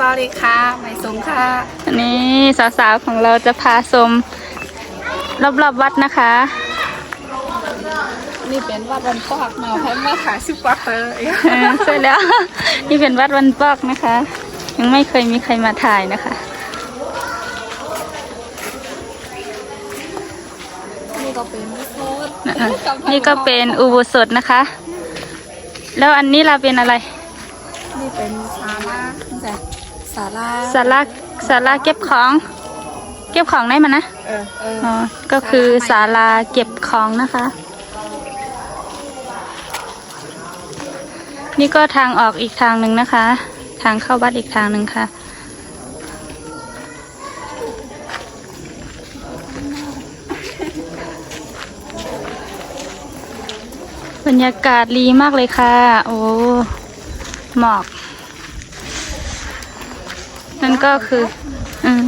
สวัสดีค่ะใหม่สงค่ะอันนี้สาวๆของเราจะพาชมรอบๆวัดนะคะ นี่เป็นวัดวันปอกเนาะเพราะว่าขายซุปเปอร์เตอร์เออใช่แล้ว นี่เป็นวัดวันปอกนะคะ ยังไม่เคยมีใครมาถ่ายนะคะนี่ก็เป็นโซดอะนี่ก็เป็นอุโบสถนะคะ แล้วอันนี้เราเป็นอะไร นี่เป็นศาลานี่จ้ะศาลาศาลาศาลาเก็บของ เก็บของได้มานะเออเอออ๋อก็คือศาลาเก็บของนะคะ นี่ก็ทางออกอีกทางหนึ่งนะคะ ทางเข้าวัดอีกทางหนึ่งค่ะ บรรยากาศดีมากเลยค่ะ โอ้หมอก นั่นก็คืออืม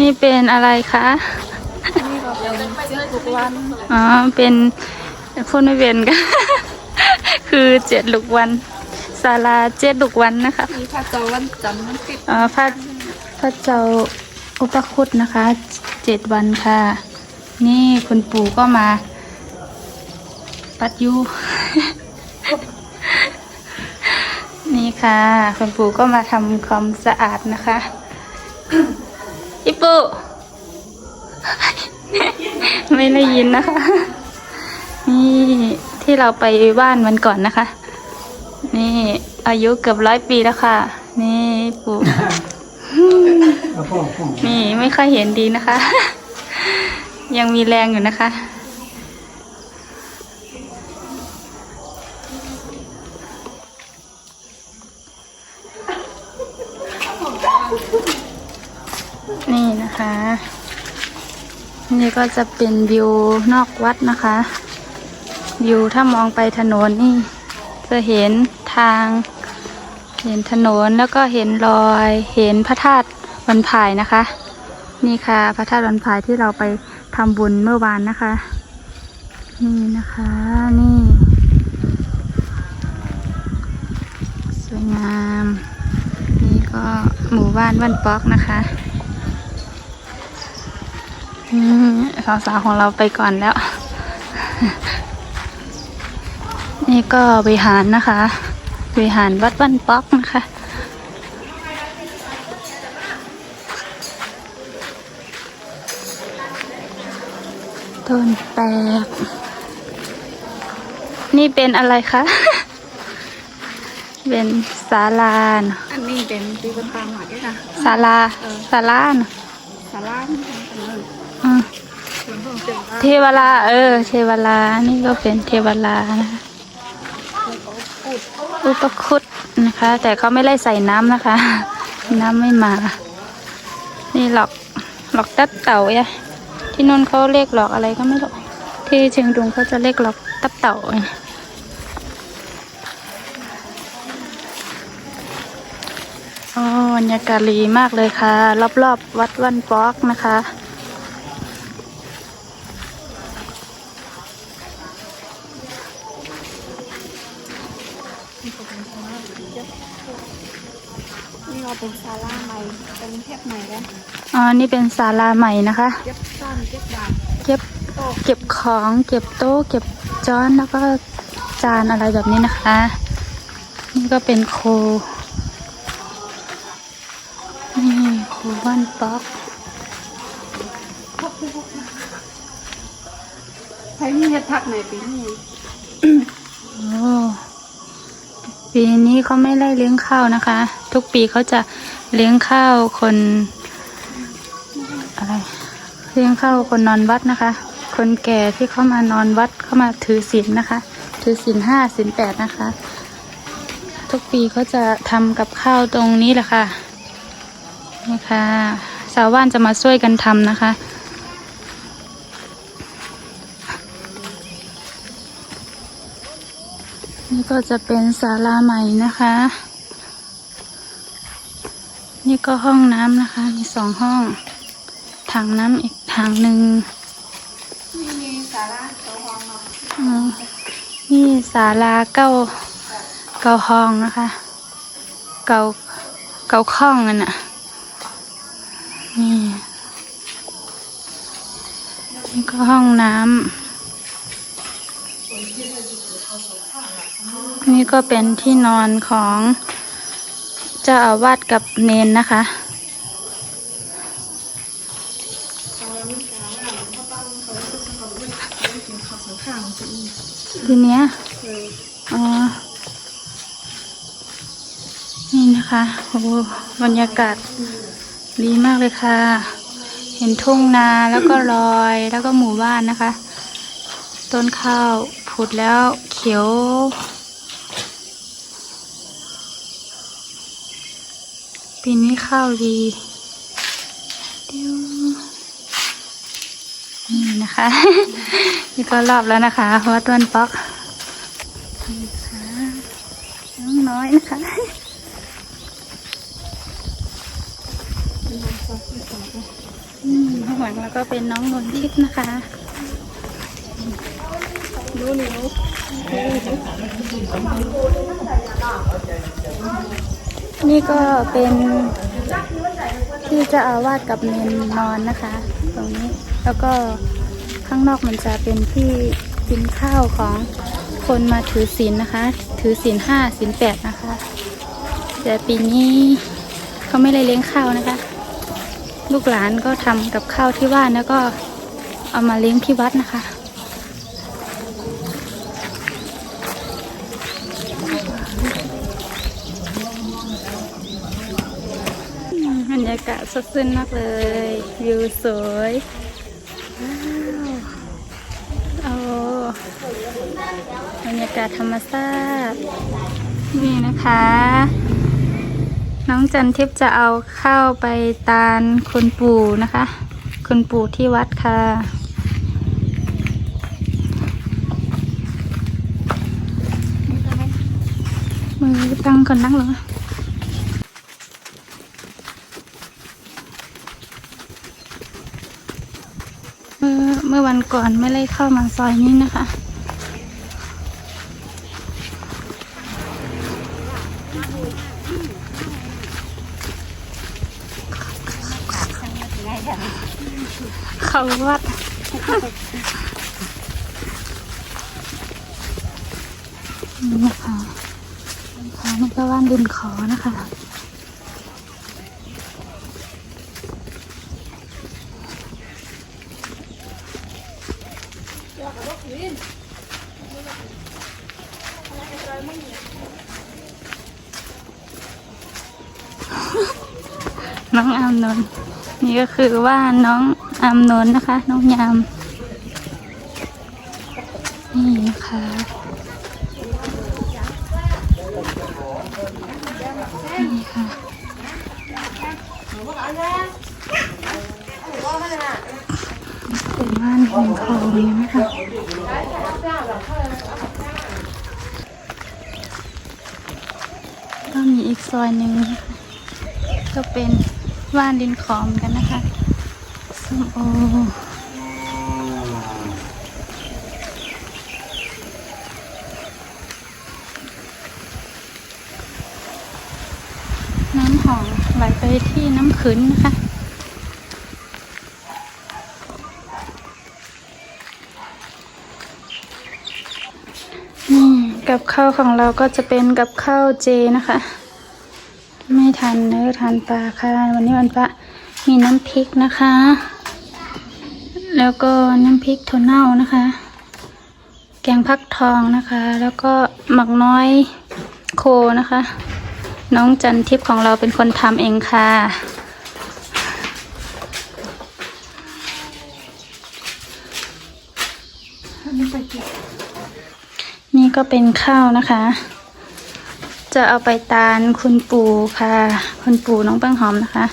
นี่เป็นอะไรคะนี่ก็เป็นเจ้าทุกวันอ๋อ เป็นพูดไม่เป็นกัน คือเจ็ดลูกวันศาลาเจ็ดลูกวันนะคะมีพระเจ้าวันจันทร์วันติดอ๋อพระพระเจ้าอุปคุตนะคะเจ็ดวันค่ะ นี่คุณปู่ก็มา ปัดยู นี่ ค่ะ คุณปู่ก็มาทำความสะอาดนะคะพี่ปู่ไม่ได้ยินนะคะ นี่ที่เราไปว่านวันก่อนนะคะ นี่อายุเกือบร้อยปีแล้วค่ะ นี่ปู่นี่ไม่ค่อยเห็นดีนะคะ ยังมีแรงอยู่นะคะ นี่นะคะ นี่ก็จะเป็นวิวนอกวัดนะคะ วิวถ้ามองไปถนนนี่ จะเห็นทาง เห็นถนนแล้วก็เห็นรอย เห็นพระธาตุวันพายนะคะ นี่ค่ะ พระธาตุวันพายที่เราไปทำบุญเมื่อวานนะคะ นี่นะคะ นี่ สวยงาม หมู่บ้านวันป๊อกนะคะอืมสาวๆของเราไปก่อนแล้ว นี่ก็วิหารนะคะวิหารวัดบ้านป๊อกนะคะต้นแปลกนี่เป็นอะไรคะ เป็นศาลาเนอะอันนี้เป็นตีเป็นตามหน่อยด้วยนะศาลาศาลาเนอะศาลานี่เป็นอะไรอืมส่วนของเจ้าว่าเทวลา เออ เทวลา นี่ก็เป็นเทวลานะคะอุปคุตนะคะ แต่เขาไม่ได้ใส่น้ำนะคะ น้ำไม่มา นี่หลอกหลอกตับเต่าอะที่นู่นเขาเรียกหลอกอะไรก็ไม่รู้ที่เชียงดุงเขาจะเรียกหลอกตับเต่า ไงโอ้บรรยากาศดีมากเลยค่ะ รอบๆ วัดวันป๊อกนะคะนี่เราเป็นศาลาใหม่ เป็นเทพใหม่แล้วอ๋อ นี่เป็นศาลาใหม่นะคะ เก็บซ่อนเก็บบาทเก็บโต๊ะเก็บของเก็บโต๊ะเก็บจ้อนแล้วก็จานอะไรแบบนี้นะคะ นี่ก็เป็นโค บ้านป๊อกใครมีเฮ็ดพักไหนปีนี้โอ้ปีนี้เขาไม่ไล่เลี้ยงข้าวนะคะ ทุกปีเขาจะเลี้ยงข้าวคน อะไร เลี้ยงข้าวคนนอนวัดนะคะ คนแก่ที่เข้ามานอนวัดเข้ามาถือศีลนะคะ ถือศีลห้าศีลแปดนะคะ ทุกปีเขาจะทำกับข้าวตรงนี้แหละค่ะ นี่ค่ะชาวบ้านจะมาช่วยกันทำนะคะ นี่ก็จะเป็นศาลาใหม่นะคะ นี่ก็ห้องน้ำนะคะ มีสองห้องถังน้ำอีกถังหนึ่งนี่มีศาลาโต๊ะห้องนี่ศาลาเก้าเกาห้องนะคะ เกาเกาข้องกันน่ะ นี่ก็ห้องน้ำนี่ก็เป็นที่นอนของเจ้าอาวาสกับเนนนะคะ ทีเนี้ยอ๋อนี่นะคะ โอ้โหบรรยากาศดีมากเลยค่ะ เห็นทุ่งนาแล้วก็รอยแล้วก็หมู่บ้านนะคะ ต้นข้าวผุดแล้วเขียว ปีนี้ข้าวดีดีนี่นะคะ นี่ก็รอบแล้วนะคะวัดวันป๊อกนี่ค่ะน้องน้อยนะคะ อืมข้างหลังแล้วก็เป็นน้องนนทิพย์นะคะดูหนูนี่ก็เป็นที่เจะอาวาสกับเนนนอนนะคะ ตรงนี้แล้วก็ข้างนอกมันจะเป็นที่กินข้าวของคนมาถือศีลนะคะ ถือศีลห้าศีลแปดนะคะ แต่ปีนี้เขาไม่ได้เลี้ยงข้าวนะคะ ลูกหลานก็ทำกับข้าวที่บ้านแล้วก็เอามาเลี้ยงที่วัดนะคะอืมบรรยากาศสดชื่นมากเลย วิวสวยว้าวโอ้บรรยากาศธรรมชาตินี่นะคะ น้องจันทิพย์จะเอาข้าวไปตาลคุณปู่นะคะ คุณปู่ที่วัดค่ะ มือตั้งก่อนนั่งลงเมื่อเมื่อวันก่อนไม่ได้เข้ามาซอยนี้นะคะ เขาวัดนี่นะคะคะนี่ก็ว่านดินขอนะคะน้องอามนนนี่ก็คือว่าน้อง อามนนนะคะ น้องยาม นี่นะคะนี่ค่ะเป็นบ้านหินคลองนี้นะคะก็มีอีกซอยหนึ่งก็เป็นว่านดินขอมกันนะคะ โอน้ำหอมไหลไปที่น้ำขืนนะคะนี่กับข้าวของเราก็จะเป็นกับข้าวเจนะคะ ไม่ทานเนื้อทานปลาค่ะ วันนี้วันพระมีน้ำพริกนะคะ แล้วก็น้ำพริกถั่วเน่านะคะ แกงพักทองนะคะ แล้วก็หมักน้อยโคนะคะ น้องจันทิพย์ของเราเป็นคนทำเองค่ะ นี่ก็เป็นข้าวนะคะ จะเอาไปตาลคุณปู่ค่ะ คุณปู่น้องแป้งหอมนะคะ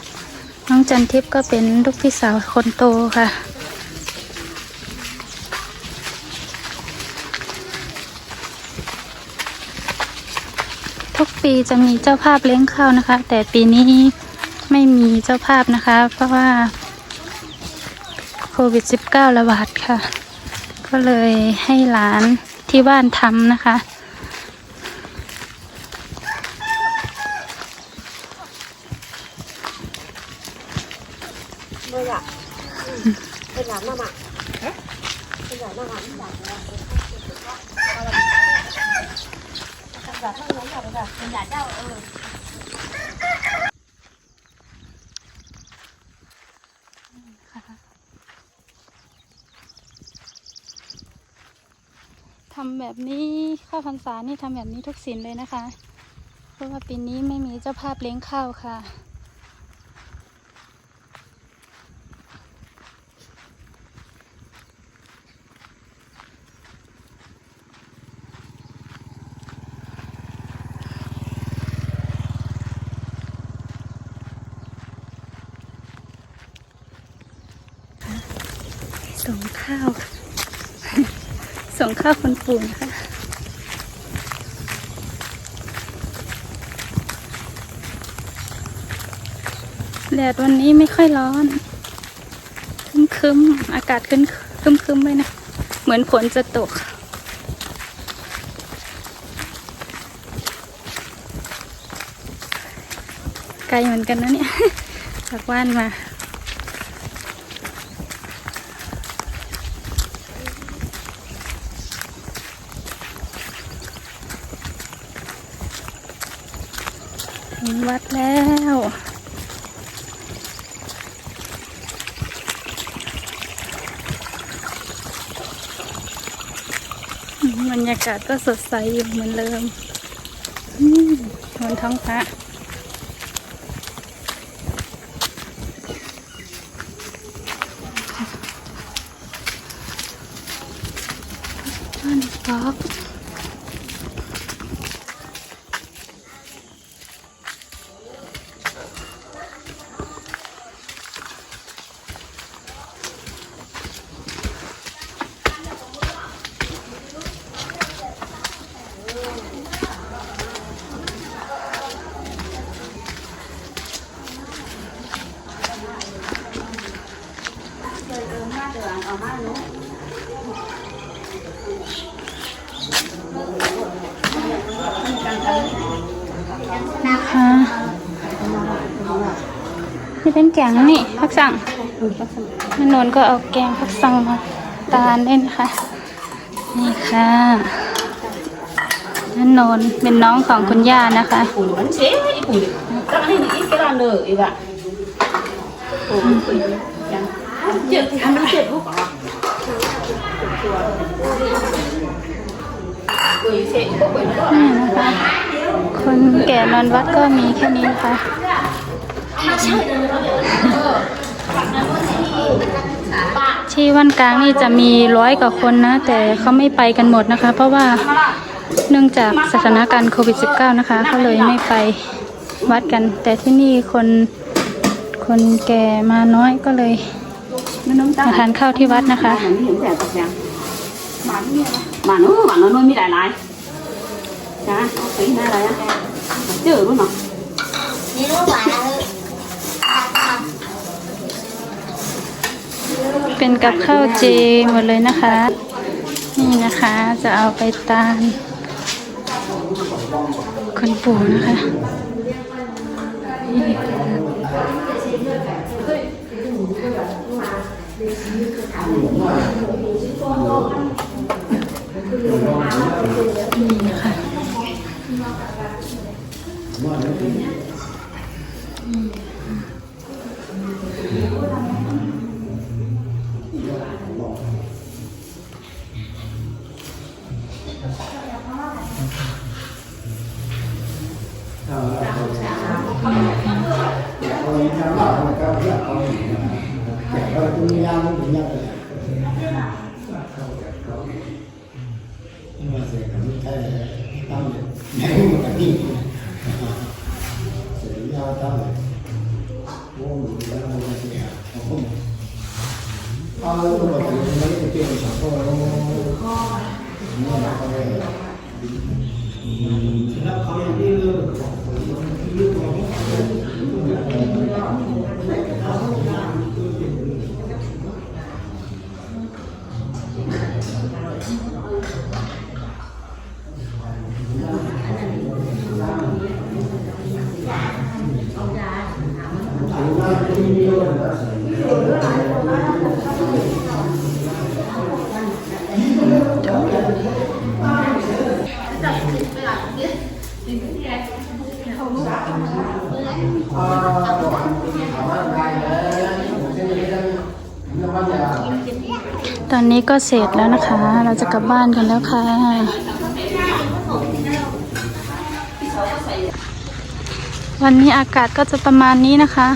น้องจันทิพย์ก็เป็นลูกพี่สาวคนโตค่ะ ทุกปีจะมีเจ้าภาพเลี้ยงข้าวนะคะ แต่ปีนี้ไม่มีเจ้าภาพนะคะ เพราะว่าโควิด -19 ระบาดค่ะ ก็เลยให้หลานที่บ้านทำนะคะ ทำแบบนี้ข้าวพรรษานี่ทำแบบนี้ทุกสินเลยนะคะ เพราะว่าปีนี้ไม่มีเจ้าภาพเลี้ยงข้าวค่ะ ส่งข้าวส่งข้าวคนปู่นะคะแดดวันนี้ไม่ค่อยร้อนคึ้มๆอากาศขึ้นครึ้มๆเลยนะ เหมือนฝนจะตก ไกลเหมือนกันนะเนี่ย จากบ้านมา ถึง วัดแล้ว บรรยากาศก็สดใสอยู่เหมือนเดิมอืมบนท้องฟ้าต้นฟอก นะคะนี่เป็นแกงนี่พักสั่งมนนท์ก็เอาแกงพักสั่งมาตาลเล่นค่ะ นี่ค่ะแม่นนท์เป็นน้องของคุณย่านะคะ phủ bánh chế ấy phủ các anh ít cái là nở ấy bạn chuyện thì ăn nó chuyện lúc đó quỷ sẽ có quỷ đó นี่นะคะคนแก่นอนวัดก็มีแค่นี้นะคะที่วันกลางนี่จะมีร้อยกว่าคนนะ แต่เขาไม่ไปกันหมดนะคะ เพราะว่าเนื่องจากสถานการณ์โควิด -19 นะคะเขาเลยไม่ไปวัดกัน แต่ที่นี่คนคนแก่มาน้อยก็เลย มาทานข้าวที่วัดนะคะ mà nó hiểu rẻ tập ràng mà nó mà nó nuôi mi lại lại chả tí này lại chữ luôn mà เป็นกับข้าวเจหมดเลยนะคะ นี่นะคะจะเอาไปตานคนปู่นะคะ tôi đi ra cũng với nhau rồi nhưng mà sẽ cảm thấy tâm nếu mà đi ตอนนี้ก็เสร็จแล้วนะคะ เราจะกลับบ้านกันแล้วค่ะ วันนี้อากาศก็จะประมาณนี้นะคะ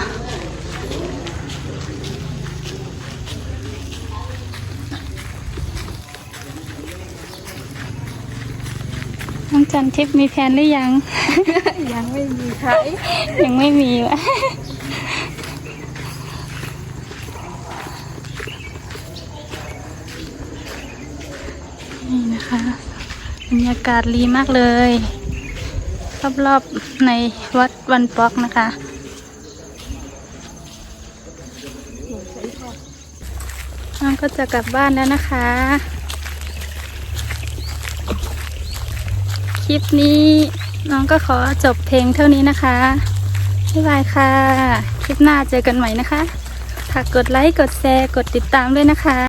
น้องจันทิพย์มีแผนหรือยัง ยังไม่มีใครยังไม่มีวะ นะคะบรรยากาศดีมากเลย รอบๆในวัดวันปอกนะคะน้องก็จะกลับบ้านแล้วนะคะ คลิปนี้น้องก็ขอจบเพลงเท่านี้นะคะบ๊ายบายค่ะ คลิปหน้าเจอกันใหม่นะคะ ฝากกดไลค์ กดแชร์ กดติดตามด้วยนะคะ